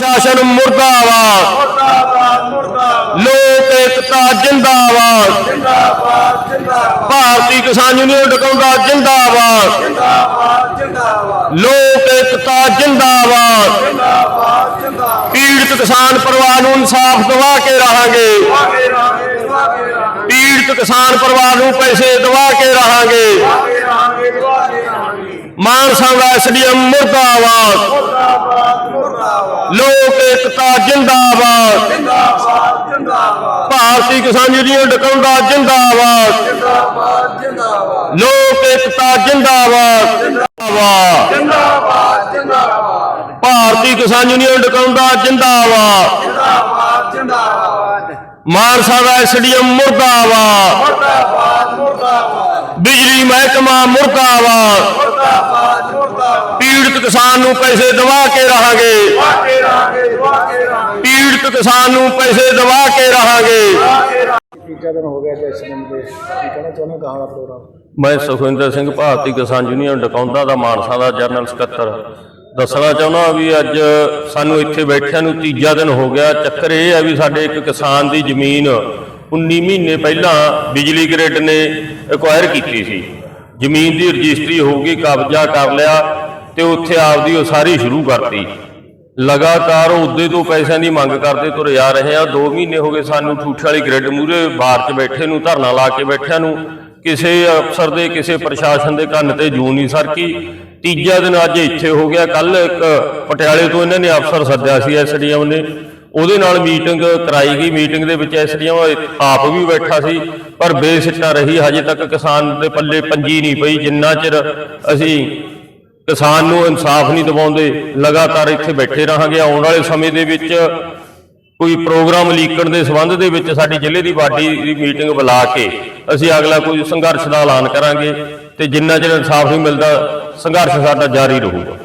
ਸ਼ਾਸਨ ਮੁਰਦਾਬਾਦ। ਲੋਕ ਏਕਤਾ ਜਿੰਦਾਬਾਦ। ਭਾਰਤੀ ਕਿਸਾਨ ਯੂਨੀਅਨ ਡਕਾਉਂਦਾ ਜਿੰਦਾਬਾਦ। ਲੋਕ ਏਕਤਾ ਜਿੰਦਾਬਾਦ। ਪੀੜਤ ਕਿਸਾਨ ਪਰਿਵਾਰ ਨੂੰ ਇਨਸਾਫ ਦਿਵਾ ਕੇ ਰਹਾਂਗੇ। ਪੀੜਤ ਕਿਸਾਨ ਪਰਿਵਾਰ ਨੂੰ ਪੈਸੇ ਦਿਵਾ ਕੇ ਰਹਾਂਗੇ। ਰਾਗੇ ਮਾਨਸਾ ਦਾ ਐਸਡੀਐਮ ਮੁਰਦਾਬਾਦ। ਲੋਕ ਏਕਤਾ ਜਿੰਦਾਬਾਦ। ਜਿੰਦਾਬਾਦ ਜਿੰਦਾਬਾਦ ਭਾਰਤੀ ਕਿਸਾਨ ਯੂਨੀਅਨ ਡਕਾਉਂਦਾ ਜਿੰਦਾਬਾਦ। ਜਿੰਦਾਬਾਦ ਜਿੰਦਾਬਾਦ ਲੋਕ ਏਕਤਾ ਜਿੰਦਾਬਾਦ। ਜਿੰਦਾਬਾਦ ਜਿੰਦਾਬਾਦ ਜਿੰਦਾਬਾਦ ਭਾਰਤੀ ਕਿਸਾਨ ਯੂਨੀਅਨ ਡਕਾਉਂਦਾ ਜਿੰਦਾਬਾਦ। ਜਿੰਦਾਬਾਦ ਜਿੰਦਾਬਾਦ ਮਾਨਸਾ ਦਾ ਐਸਡੀਐਮ ਮੁਰਦਾਬਾਦ। ਮੁਰਦਾਬਾਦ ਮੁਰਦਾਬਾਦ ਬਿਜਲੀ ਮਹਿਕਮਾ ਮੁਰਦਾਬਾਦ ਮੁਰਦਾਬਾਦ ਮੁਰਦਾਬਾਦ। ਪੀੜਤ ਕਿਸਾਨ ਨੂੰ ਪੈਸੇ ਦਵਾ ਕੇ ਰਹਾਂਗੇ। ਕਿਸਾਨ ਨੂੰ ਪੈਸੇ ਦਿਵਾ ਕੇ ਰਹਾਂਗੇ। ਵਾਗੇ ਰਾਗੇ ਤੀਜਾ ਦਿਨ ਹੋ ਗਿਆ ਜੀ ਐਕਸੀਡੈਂਟ ਦੇ ਕੀ ਕਹਿਣਾ ਚਾਹੁੰਦੇ ਹੋ ਗਾਹਾਂ ਦਾ ਪ੍ਰੋਗਰਾਮ? ਮੈਂ ਸੁਖਵਿੰਦਰ ਸਿੰਘ ਭਾਰਤੀ ਕਿਸਾਨ ਯੂਨੀਅਨ ਡਕਾਉਂਦਾ ਦਾ ਮਾਨਸਾ ਦਾ ਜਨਰਲ ਸਕੱਤਰ। ਦੱਸਣਾ ਚਾਹੁੰਦਾ ਵੀ ਅੱਜ ਸਾਨੂੰ ਇੱਥੇ ਬੈਠਿਆਂ ਨੂੰ ਤੀਜਾ ਦਿਨ ਹੋ ਗਿਆ। ਚੱਕਰ ਇਹ ਹੈ ਵੀ ਸਾਡੇ ਇੱਕ ਕਿਸਾਨ ਦੀ ਜ਼ਮੀਨ 19 ਮਹੀਨੇ ਪਹਿਲਾਂ ਬਿਜਲੀ ਗ੍ਰਿਡ ਨੇ ਐਕਵਾਇਰ ਕੀਤੀ ਸੀ। ਜ਼ਮੀਨ ਦੀ ਰਜਿਸਟਰੀ ਹੋ ਗਈ ਕਬਜ਼ਾ ਕਰ ਲਿਆ ਤੇ ਉੱਥੇ ਆਪਦੀ ਉਸਾਰੀ ਸ਼ੁਰੂ ਕਰਤੀ। ਲਗਾਤਾਰ ਉਹਦੇ ਤੋਂ ਪੈਸਿਆਂ ਦੀ ਮੰਗ ਕਰਦੇ ਤੁਰੇ ਆ ਰਹੇ ਆ। 2 ਮਹੀਨੇ ਹੋ ਗਏ ਸਾਨੂੰ ਠੂਠੇ ਵਾਲੀ ਗ੍ਰਿਡ ਮੂਰੇ ਬਾਹਰ 'ਚ ਬੈਠੇ ਨੂੰ, ਧਰਨਾ ਲਾ ਕੇ ਬੈਠਿਆਂ ਨੂੰ। ਕਿਸੇ ਅਫਸਰ ਦੇ, ਕਿਸੇ ਪ੍ਰਸ਼ਾਸਨ ਦੇ ਕੰਨ ਤੇ ਜੂ ਨਹੀਂ ਸਰਕੀ। ਤੀਜਾ ਦਿਨ ਅੱਜ ਇੱਥੇ ਹੋ ਗਿਆ। ਕੱਲ ਇੱਕ ਪਟਿਆਲੇ ਤੋਂ ਇਹਨਾਂ ਨੇ ਅਫਸਰ ਸੱਦਿਆ ਸੀ ਐਸਡੀਐਮ ਨੇ। ਉਹਦੇ ਨਾਲ ਮੀਟਿੰਗ ਕਰਾਈ ਗਈ। ਮੀਟਿੰਗ ਦੇ ਵਿੱਚ ਐਸਡੀਐਮ ਆਪ ਵੀ ਬੈਠਾ ਸੀ। ਪਰ ਬੇਸਿੱਟਾ ਰਹੀ। ਹਜੇ ਤੱਕ ਕਿਸਾਨ ਦੇ ਪੱਲੇ ਪੰਜੀ ਨਹੀਂ ਪਈ। ਜਿੰਨਾ ਚਿਰ ਅਸੀਂ ਕਿਸਾਨ ਨੂੰ ਇਨਸਾਫ ਨਹੀਂ ਦਿਵਾਉਂਦੇ। ਲਗਾਤਾਰ ਇੱਥੇ ਬੈਠੇ ਰਹਾਂਗੇ। ਆਉਣ ਵਾਲੇ ਸਮੇਂ ਦੇ ਵਿੱਚ ਕੋਈ ਪ੍ਰੋਗਰਾਮ ਲੀਕਣ ਦੇ ਸੰਬੰਧ ਦੇ ਵਿੱਚ ਸਾਡੀ ਜ਼ਿਲ੍ਹੇ ਦੀ ਬਾਡੀ ਦੀ ਮੀਟਿੰਗ ਬੁਲਾ ਕੇ ਅਸੀਂ ਅਗਲਾ ਕੋਈ ਸੰਘਰਸ਼ ਦਾ ਐਲਾਨ ਕਰਾਂਗੇ ਤੇ ਜਿੰਨਾ ਚਿਰ ਇਨਸਾਫ ਨਹੀਂ ਮਿਲਦਾ, ਸੰਘਰਸ਼ ਸਾਡਾ ਜਾਰੀ ਰਹੂਗਾ।